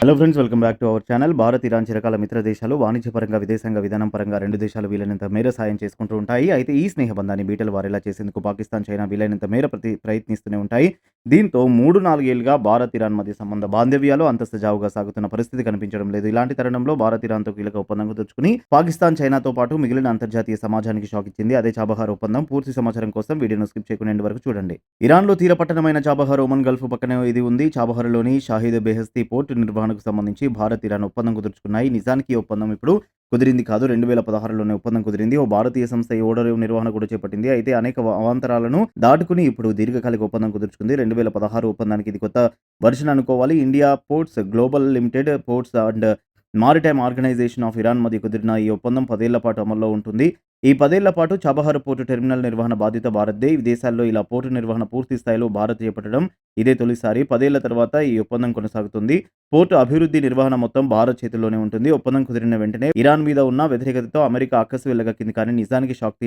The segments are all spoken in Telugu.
Hello friends welcome back to our channel Bharat Iran చిరకాల మిత్ర దేశాలు వాణిజ్యపరంగా విదేశాంగ విధానం పరంగా రెండు దేశాలు వీలైనంత మేర సాయం చేసుకుంటూ ఉంటాయి. అయితే ఈ స్నేహ బంధాన్ని బీటలు వారేలా చేసేందుకు పాకిస్తాన్ చైనా వీలైనంత మేర ప్రతి ప్రయత్నిస్తూనే ఉంటాయి. దీంతో మూడు నాలుగేళ్ళుగా భారత్ ఇరాన్ మధ్య సంబంధ బాంధవ్యాలు అంతస్తు జావుగా సాగుతున్న పరిస్థితి కనిపించడం లేదు. ఇలాంటి తరుణంలో భారత్ ఇరాన్తో కీలక ఒప్పందం కుదుర్చుకుని పాకిస్తాన్ చైనాతో పాటు మిగిలిన అంతర్జాతీయ సమాజానికి షాక్ ఇచ్చింది. అదే చాబహార్ ఒప్పందం. పూర్తి సమాచారం కోసం వీడియోను స్కిప్ చేయకుండా వరకు చూడండి. ఇరాన్లో తీరపట్టణమైన చాబహార్ ఒమన్ గల్ఫ్ పక్కనే ఇది ఉంది. చాబహార్లోని షాహిద్ బెహస్తీ పోర్టు నిర్వహణకు సంబంధించి భారత్ ఇరాన్ ఒప్పందం కుదుర్చుకున్నాయి నిజానికి ఈ ఒప్పందం ఇప్పుడు కుదిరింది కాదు. రెండు వేల పదహారులోనే ఒప్పందం కుదిరింది. ఓ భారతీయ సంస్థ ఈ ఓడర్ నిర్వహణ కూడా చేపట్టింది. అయితే అనేక అవాంతరాలను దాటుకుని ఇప్పుడు దీర్ఘకాలిక ఒప్పందం కుదుర్చుకుంది. రెండు వేల పదహారు ఒప్పందానికి ఇది కొత్త వర్షన్ అనుకోవాలి. India Ports Global Limited Ports and Maritime Organization of Iran మధ్య కుదిరిన ఈ ఒప్పందం పదేళ్ళ పాటు అమల్లో ఉంటుంది. ఈ పదేళ్ళ పాటు చబహార్ పోర్టు టెర్మినల్ నిర్వహణ బాధ్యత భారత్దే. విదేశాల్లో ఇలా పోర్టు నిర్వహణ పూర్తి స్థాయిలో భారత్ చేపట్టడం ఇదే తొలిసారి. పదేళ్ళ తర్వాత ఈ ఒప్పందం కొనసాగుతుంది. పోర్టు అభివృద్ధి నిర్వహణ మొత్తం భారత్ చేతుల్లోనే ఉంటుంది. ఒప్పందం కుదిరిన వెంటనే ఇరాన్ మీద ఉన్న వ్యతిరేకతతో అమెరికా అక్కసు వెళ్ళగక్కింది కానీ నిజానికి షాక్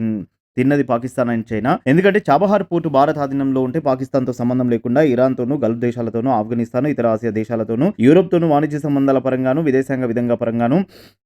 తిన్నది పాకిస్తాన్ అండ్ చైనా. ఎందుకంటే చాబహార్ పోర్టు భారత్ ఆధీనంలో ఉంటే పాకిస్తాన్తో సంబంధం లేకుండా ఇరాన్తోనూ గల్ఫ్ దేశాలతోనూ ఆఫ్ఘనిస్తాన్ ఇతర ఆసియా దేశాలతోనూ యూరోప్తోనూ వాణిజ్య సంబంధాల పరంగాను విదేశాంగ విధంగా పరంగాను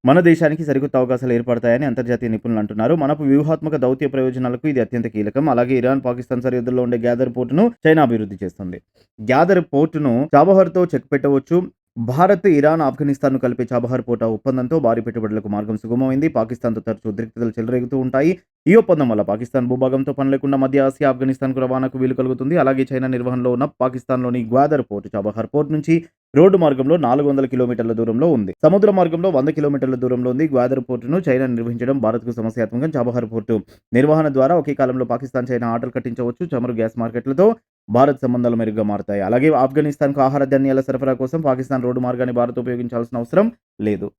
మన దేశానికి సరికొత్త అవకాశాలు ఏర్పడతాయని అంతర్జాతీయ నిపుణులు అంటున్నారు. మనకు వ్యూహాత్మక దౌత్య ప్రయోజనాలకు ఇది అత్యంత కీలకం. అలాగే ఇరాన్ పాకిస్తాన్ సరిహద్దుల్లో ఉండే గ్యాదర్ పోర్టును చైనా అభివృద్ధి చేస్తుంది. గ్యాదర్ పోర్టును చాబహార్తో చెక్ పెట్టవచ్చు. భారత్ ఇరాన్ ఆఫ్ఘనిస్తాన్ను కలిపే చాబహార్ పోటా ఒప్పందంతో భారీ పెట్టుబడులకు మార్గం సుగమమైంది. పాకిస్తాన్తో తరచూ ఉద్రిక్తతలు చెలరేగుతూ ఉంటాయి. ఈ ఒప్పందం వల్ల పాకిస్తాన్ భూభాగంతో పని లేకుండా మధ్య ఆసియా ఆఫ్ఘనిస్తాన్కు రవాణాకు వీలు కలుగుతుంది. అలాగే చైనా నిర్వహణలో ఉన్న పాకిస్తాన్లోని గ్వాదర్ పోర్టు చాబహార్ పోర్ట్ నుంచి రోడ్డు మార్గంలో నాలుగు వందల కిలోమీటర్ల దూరంలో ఉంది. సముద్ర మార్గంలో వంద కిలోమీటర్ల దూరంలో ఉంది గ్వాదర్ పోర్టును చైనా నిర్వహించడం భారత్కు సమస్యాత్మకం. చాబహార్ పోర్టు నిర్వహణ ద్వారా ఒకే కాలంలో పాకిస్తాన్ చైనా ఆటలు కట్టించవచ్చు. చమురు గ్యాస్ మార్కెట్లతో భారత్ సంబంధాలు మెరుగ్గా మారతాయి. అలాగే ఆఫ్ఘనిస్తాన్కు ఆహార ధాన్యాల సరఫరా కోసం పాకిస్తాన్ రోడ్డు మార్గాన్ని భారత్ ఉపయోగించాల్సిన అవసరం లేదు.